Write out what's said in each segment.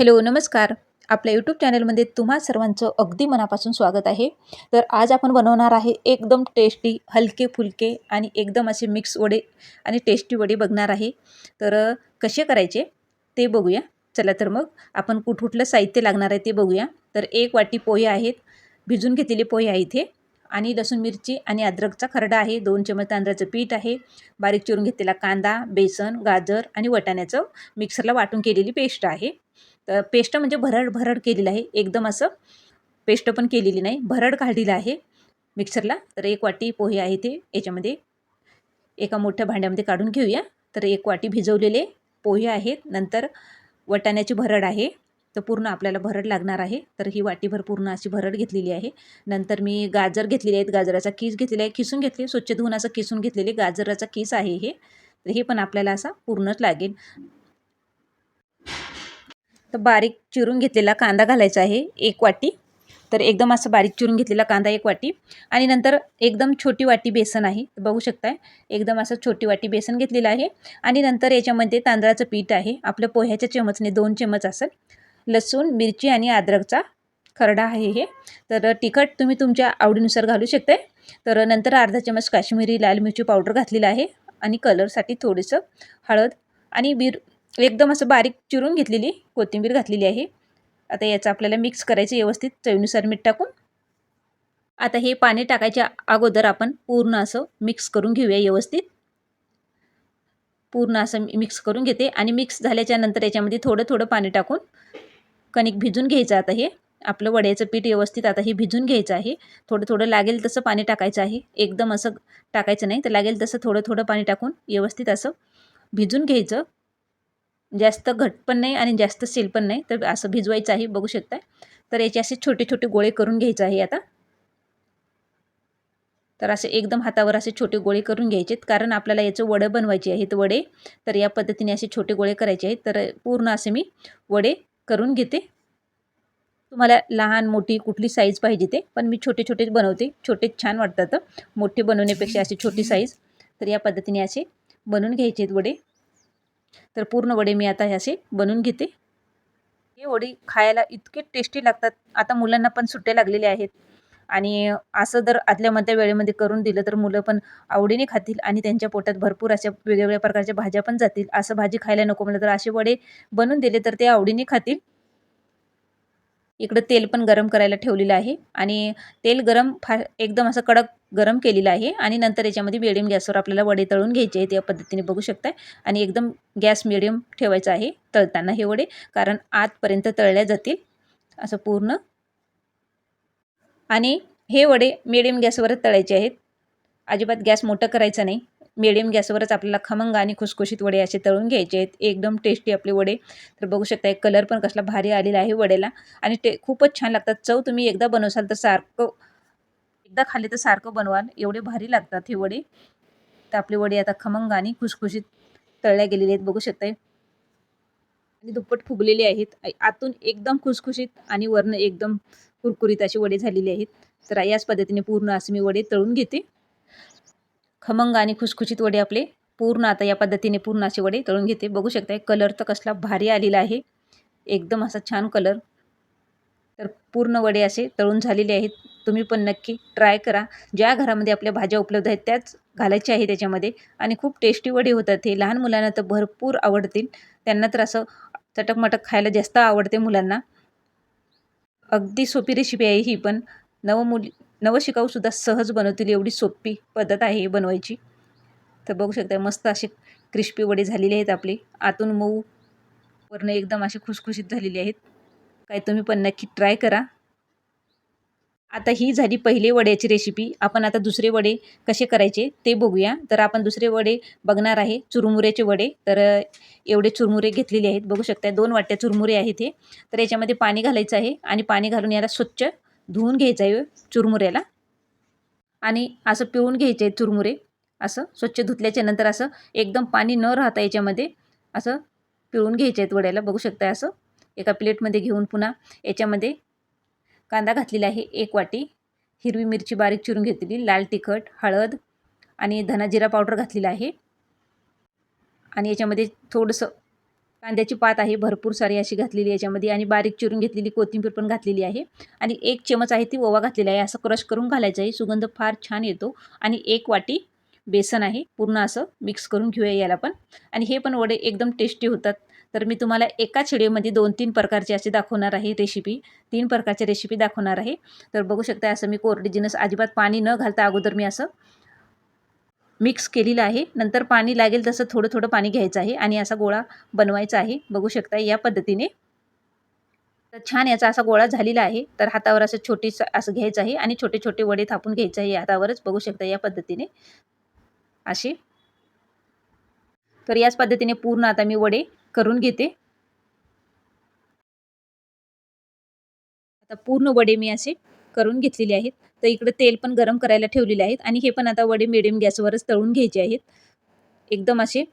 Hello नमस्कार. आपल्या YouTube चॅनलमध्ये तुम्हा सर्वांचं अगदी मनापासून स्वागत आहे. तर आज आपण बनवणार आहे एकदम टेस्टी हलके फुलके आणि एकदम असे मिक्स वडे आणि टेस्टी वडे बघणार आहे. तर कसे करायचे ते बघूया. चला तर मग आपण कुठ कुठलं साहित्य लागणार आहे ते बघूया. तर एक वाटी पोहे आहेत. भिजून घेतलेले पोहे आहे इथे. आणि लसूण मिरची आणि अद्रकचा खरडा आहे. दोन चमच तांदळाचं पीठ आहे. बारीक चिरून घेतलेला कांदा बेसन गाजर आणि वटाण्याचं मिक्सरला वाटून केलेली पेस्ट आहे. तर पेस्ट म्हणजे भरड भरड केलेलं आहे. एकदम असं पेस्ट पण केलेली नाही. भरड काढलेलं आहे मिक्सरला. तर एक वाटी पोहे आहे ते याच्यामध्ये. एका मोठ्या भांड्यामध्ये काढून घेऊया. तर एक वाटी भिजवलेले पोहे आहेत. नंतर वटाण्याची भरड आहे. तर पूर्ण आपल्याला भरड लागणार आहे. तर ही वाटीभर पूर्ण अशी भरड घेतलेली आहे. नंतर मी गाजर घेतलेले आहेत. गाजराचा कीस घेतलेला आहे. किसून घेतले. स्वच्छ धुवून असं किसून घेतलेले गाजराचा कीस आहे हे. तर हे पण आपल्याला असा पूर्णच लागेल. तर बारीक चिरून घेतलेला कांदा घालायचा आहे एक वाटी. तर एकदम असं बारीक चिरून घेतलेला कांदा एक वाटी. आणि नंतर एकदम छोटी वाटी बेसन आहे बघू शकताय. एकदम असं छोटी वाटी बेसन घेतलेलं आहे. आणि नंतर याच्यामध्ये तांदळाचं पीठ आहे. आपल्या पोह्याच्या चमचने दोन चमच असेल लसूण मिरची आणि अद्रकचा खरडा आहे हे. तर तिखट तुम्ही तुमच्या आवडीनुसार घालू शकताय. तर नंतर अर्धा चमच काश्मीरी लाल मिरची पावडर घातलेला आहे. आणि कलरसाठी थोडंसं हळद आणि बीर एकदम असं बारीक चिरून घेतलेली कोथिंबीर घातलेली आहे. आता याचं आपल्याला मिक्स करायचं व्यवस्थित चवीनुसार मीठ टाकून. आता हे पाणी टाकायच्या अगोदर आपण पूर्ण असं मिक्स करून घेऊया व्यवस्थित. पूर्ण असं मिक्स करून घेते आणि मिक्स झाल्याच्यानंतर याच्यामध्ये थोडं थोडं पाणी टाकून कणिक भिजून घ्यायचं आता हे. आपलं वड्याचं पीठ व्यवस्थित आता हे भिजून घ्यायचं आहे. थोडं थोडं लागेल तसं पाणी टाकायचं आहे. एकदम असं टाकायचं नाही तर लागेल तसं थोडं थोडं पाणी टाकून व्यवस्थित असं भिजून घ्यायचं. जास्त घट पण नाही आणि जास्त सेल पण नाही. तर असं भिजवायचं आहे बघू शकताय. तर याचे असे छोटे छोटे गोळे करून घ्यायचे आहे आता. तर असे एकदम हातावर असे छोटे गोळे करून घ्यायचे कारण आपल्याला याचं वडं बनवायचे आहेत वडे. तर या पद्धतीने असे छोटे गोळे करायचे आहेत. तर पूर्ण असे मी वडे करून घेते. तुम्हाला लहान मोठी कुठली साईज पाहिजे ते पण मी छोटे छोटेच बनवते. छोटे छान वाटतात. मोठे बनवण्यापेक्षा अशी छोटी साईज तर या पद्धतीने असे बनवून घ्यायचे आहेत वडे. तर पूर्ण वडे मी आता ह्याशी बनवून घेते. हे वडी खायला इतके टेस्टी लागतात. आता मुलांना पण सुट्टे लागलेले आहेत. आणि असं जर आदल्या मधल्या वेळेमध्ये करून दिलं तर मुलं पण आवडीने खातील आणि त्यांच्या पोटात भरपूर अशा वेगवेगळ्या प्रकारच्या भाज्या पण जातील. असं भाजी खायला नको म्हणलं तर असे वडे बनवून दिले तर ते आवडीने खातील. इकडं तेल पण गरम करायला ठेवलेलं आहे आणि तेल गरम फार एकदम असं कडक गरम केलेलं आहे आणि नंतर याच्यामध्ये मिडियम गॅसवर आपल्याला वडे तळून घ्यायचे आहेत या पद्धतीने बघू शकताय. आणि एकदम गॅस मिडियम ठेवायचा आहे तळताना हे वडे कारण आतपर्यंत तळल्या जातील असं पूर्ण. आणि हे वडे मिडियम गॅसवरच तळायचे आहेत. अजिबात गॅस मोठं करायचा नाही. मिडियम गॅसवरच आपल्याला खमंग आणि खुसखुशीत वडे असे तळून घ्यायचे आहेत. एकदम टेस्टी आपले वडे. तर बघू शकता एक कलर पण कसला भारी आलेला आहे वडेला. आणि ते खूपच छान लागतात. चव तुम्ही एकदा बनवसाल तर सारखं एकदा खाल्ले तर सारखं बनवाल. एवढे भारी लागतात हे वडे. तर आपले वडे आता खमंग आणि खुसखुशीत तळल्या गेलेले आहेत. बघू शकताय. आणि दुप्पट फुगलेले आहेत. आतून एकदम खुसखुशीत आणि वरनं एकदम कुरकुरीत असे वडे झालेले आहेत. तर याच पद्धतीने पूर्ण असे मी वडे तळून घेते. खमंग आणि खुसखुशीत वडे आपले पूर्ण आता या पद्धतीने पूर्ण असे वडे तळून घेते. बघू शकताय कलर तर कसला भारी आलेला आहे. एकदम असा छान कलर तर पूर्ण वडे असे तळून झालेले आहेत. तुम्ही पण नक्की ट्राय करा. ज्या घरामध्ये आपल्या भाज्या उपलब्ध आहेत त्याच घालायच्या आहे त्याच्यामध्ये. आणि खूप टेस्टी वडे होतात हे. लहान मुलांना तर भरपूर आवडतील. त्यांना तर असं चटकमटक खायला जास्त आवडते मुलांना. अगदी सोपी रेसिपी आहे ही पण. नवमुली नवशिकाऊसुद्धा सहज बनवतील एवढी सोपी पद्धत आहे बनवायची. तर बघू शकता मस्त असे क्रिस्पी वडे झालेले आहेत आपले. आतून मऊ वरनं एकदम असे खुसखुशीत झालेले आहेत. काय तुम्ही पण नक्की ट्राय करा. आता ही झाली पहिले वड्याची रेसिपी. आपण आता दुसरे वडे कसे करायचे ते बघूया. तर आपण दुसरे वडे बघणार आहे चुरमुऱ्याचे वडे. तर एवढे चुरमुरे घेतलेले आहेत. बघू शकता दोन वाट्या चुरमुरे आहेत हे. तर याच्यामध्ये पाणी घालायचं आहे आणि पाणी घालून याला स्वच्छ धुवून घ्यायचं आहे चुरमुऱ्याला. आणि असं पिळून घ्यायचे आहे चुरमुरे. असं स्वच्छ धुतल्याच्या नंतर असं एकदम पाणी न राहता याच्यामध्ये असं पिळून घ्यायचे आहेत वड्याला. बघू शकता असं. एका प्लेटमध्ये घेऊन पुन्हा याच्यामध्ये कांदा घातलेला आहे एक वाटी. हिरवी मिरची बारीक चिरून घेतलेली लाल तिखट हळद आणि धना जिरा पावडर घातलेला आहे. आणि याच्यामध्ये थोडंसं कांद्याची पात आहे भरपूर सारी अशी घातलेली याच्यामध्ये आणि बारीक चिरून घेतलेली कोथिंबीर पण घातलेली आहे. आणि एक चमच आहे ती ओवा घातलेला आहे असं क्रश करून घालायचं आहे. सुगंध फार छान येतो. आणि एक वाटी बेसन आहे पूर्ण असं मिक्स करून घेऊया याला पण. आणि हे पण वडे एकदम टेस्टी होतात. तर मी तुम्हाला एकाच व्हिडिओमध्ये दोन तीन प्रकारचे असे दाखवणार आहे रेसिपी तीन प्रकारचे रेसिपी दाखवणार आहे. तर बघू शकता असं मी कोरडी जिनस अजिबात पाणी न घालता अगोदर मी असं मिक्स केलेलं आहे. नंतर पाणी लागेल तसं थोडं थोडं पाणी घ्यायचं आहे आणि असा गोळा बनवायचा आहे. बघू शकता या पद्धतीने. तर छान याचा असा गोळा झालेला आहे. तर हातावर असं छोटी असं घ्यायचं आहे आणि छोटे छोटे वडे थापून घ्यायचं आहे हातावरच. बघू शकता या पद्धतीने. असे. तर याच पद्धतीने पूर्ण आता मी वडे करून घेते. आता पूर्ण वडे मी असे करून घेतलेली आहेत. तर इकडे तेल पण गरम करायला ठेवलेले आहेत आणि हे पण आता वडे मिडियम गॅसवरच तळून घ्यायचे आहेत. एकदम असे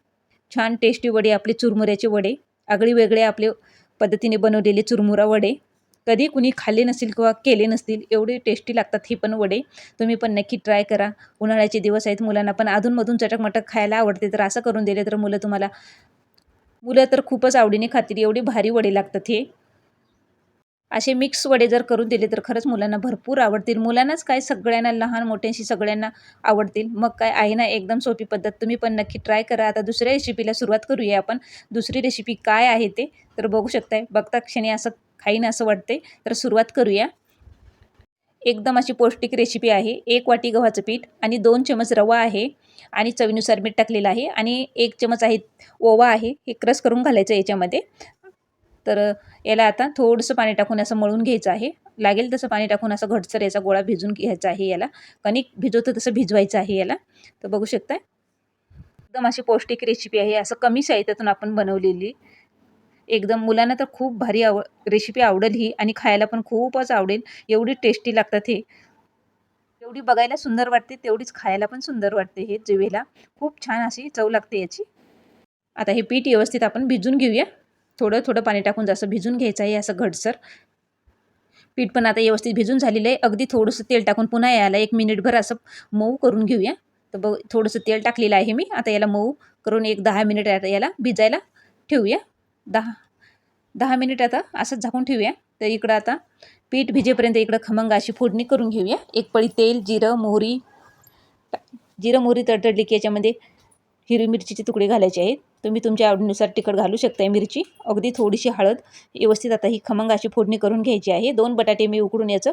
छान टेस्टी वडे आपले चुरमुऱ्याचे वडे. आगळी वेगळे आपले पद्धतीने बनवलेले चुरमुरा वडे. कधी कुणी खाल्ले नसतील किंवा केले नसतील एवढे टेस्टी लागतात हे पण वडे. तुम्ही पण नक्की ट्राय करा. उन्हाळ्याचे दिवस आहेत मुलांना पण अधूनमधून चटकमटक खायला आवडते तर असं करून दिले तर मुलं तुम्हाला मुलं तर खूपच आवडीने खातील. एवढी भारी वडे लागतात हे. असे मिक्स वडे जर करून दिले तर खरंच मुलांना भरपूर आवडतील. मुलांनाच काय सगळ्यांना लहान मोठ्यांशी सगळ्यांना आवडतील. मग काय आहे ना एकदम सोपी पद्धत. तुम्ही पण नक्की ट्राय करा. आता दुसऱ्या रेसिपीला सुरुवात करूया आपण. दुसरी रेसिपी काय आहे ते तर बघू शकताय. बघता क्षणी असं खाईन असं वाटते तर सुरुवात करूया. एकदम अशी पौष्टिक रेसिपी आहे. एक वाटी गव्हाचं पीठ आणि दोन चमच रवा आहे आणि चवीनुसार मीठ टाकलेलं आहे आणि एक चमच आहे ओवा आहे. हे क्रस करून घालायचं याच्यामध्ये. तर याला आता थोडंसं पाणी टाकून असं मळून घ्यायचं आहे. लागेल तसं पाणी टाकून असं घटसर याचा गोळा भिजून घ्यायचा आहे याला. कणिक भिजवतं तसं भिजवायचं आहे याला. तर बघू शकताय. एकदम अशी पौष्टिक रेसिपी आहे. असं कमी साहित्यातून आपण बनवलेली. एकदम मुलांना तर खूप भारी आव रेसिपी आवडेल ही आणि खायला पण खूपच आवडेल. एवढी टेस्टी लागतात हे. एवढी बघायला सुंदर वाटते तेवढीच खायला पण सुंदर वाटते हे जिवेला खूप छान अशी चव लागते याची. आता हे पीठ व्यवस्थित आपण भिजून घेऊया. थोडं थोडं पाणी टाकून जसं भिजून घ्यायचं आहे असं घटसर पीठ पण आता व्यवस्थित भिजून झालेलं आहे. अगदी थोडंसं तेल टाकून पुन्हा याला एक मिनिटभर असं मऊ करून घेऊया. तर बघ थोडंसं तेल टाकलेलं आहे मी. आता याला मऊ करून एक दहा मिनिट याला भिजायला ठेवूया. दहा दहा मिनिट आता असंच झाकून ठेवूया. तर इकडं आता पीठ भिजेपर्यंत इकडं खमंग अशी फोडणी करून घेऊया. एक पळी तेल जिरं मोहरी जिरं मोहरी तडतडली की याच्यामध्ये हिरवी मिरचीचे तुकडे घालायचे आहेत. तुम्ही तुमच्या आवडीनुसार तिखट घालू शकताय मिरची अगदी थोडीशी हळद व्यवस्थित आता ही खमंग अशी फोडणी करून घ्यायची आहे. दोन बटाटे मी उकडून याचं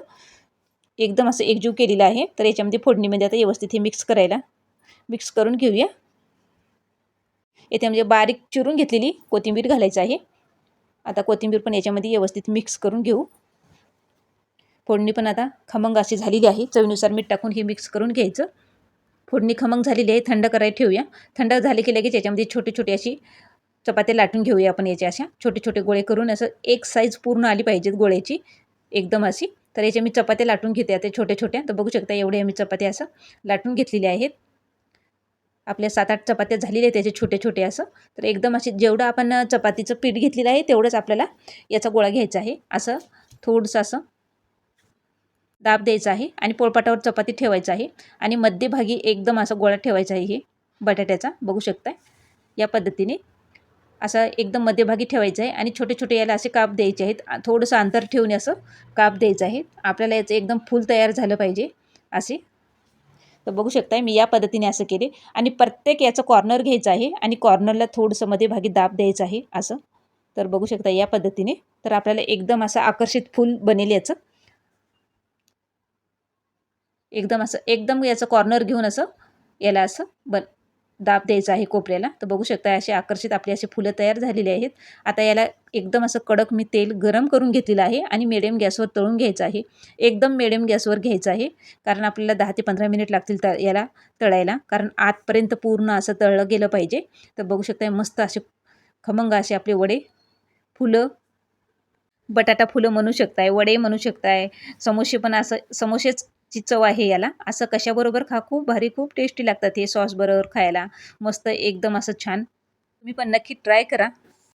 एकदम असं एकजीव केलेलं आहे. तर याच्यामध्ये फोडणीमध्ये आता व्यवस्थित हे मिक्स करायला मिक्स करून घेऊया. येथे म्हणजे बारीक चिरून घेतलेली कोथिंबीर घालायचं आहे. आता कोथिंबीर पण याच्यामध्ये व्यवस्थित मिक्स करून घेऊ. फोडणी पण आता खमंग अशी झालेली आहे. चवीनुसार मीठ टाकून हे मिक्स करून घ्यायचं. फोडणी खमंग झालेली आहे थंड करायला ठेवूया. थंड झाले की लगेच याच्यामध्ये छोटी छोटी अशी चपात्या लाटून घेऊया आपण याच्या अशा. छोटे छोटे गोळे करून असं एक साईज पूर्ण आली पाहिजेत गोळ्याची एकदम अशी. तर याच्या मी चपात्या लाटून घेते आता छोट्या छोट्या तर बघू शकता एवढे मी चपात्या असं लाटून घेतलेल्या आहेत. आपल्या सात आठ चपात्या झालेल्या आहेत त्याचे छोटे छोटे असं. तर एकदम असे जेवढं आपण चपातीचं पीठ घेतलेलं आहे तेवढंच आपल्याला याचा गोळा घ्यायचा आहे. असं थोडंसं असं दाब द्यायचा आहे आणि पोळपाटावर चपाती ठेवायचं आहे आणि मध्यभागी एकदम असं गोळा ठेवायचा आहे हे बटाट्याचा. बघू शकताय? या पद्धतीने असं एकदम मध्यभागी ठेवायचं आहे आणि छोटे छोटे याला असे काप द्यायचे आहेत. थोडंसं अंतर ठेवून असं काप द्यायचं आहे. आपल्याला याचं एकदम फुल तयार झालं पाहिजे असे. तर बघू शकताय मी या पद्धतीने असं केले आणि प्रत्येक याचं कॉर्नर घ्यायचं आहे आणि कॉर्नरला थोडंसं मध्यभागी दाब द्यायचं आहे असं. तर बघू शकता या पद्धतीने तर आपल्याला एकदम असं आकर्षित फूल बनेल याचं. एकदम असं एकदम याचं कॉर्नर घेऊन असं याला असं बन दाब द्यायचा आहे कोपऱ्याला. तर बघू शकता असे आकर्षित आपली असे फुलं तयार झालेली आहेत. आता याला एकदम असं कडक मी तेल गरम करून घेतलेलं आहे आणि मिडियम गॅसवर तळून घ्यायचं आहे. एकदम मिडियम गॅसवर घ्यायचं आहे. कारण आपल्याला दहा ते पंधरा मिनिट लागतील त याला तळायला. कारण आतपर्यंत पूर्ण असं तळलं गेलं पाहिजे. तर बघू शकता मस्त असे खमंग असे आपले वडे फुलं बटाटा फुलं म्हणू शकताय वडे म्हणू शकताय समोसे पण असं समोसेच ची चव आहे याला. असं कशाबरोबर खा खूप भारी खूप टेस्टी लागतात हे सॉसबरोबर खायला. मस्त एकदम असं छान. तुम्ही पण नक्की ट्राय करा.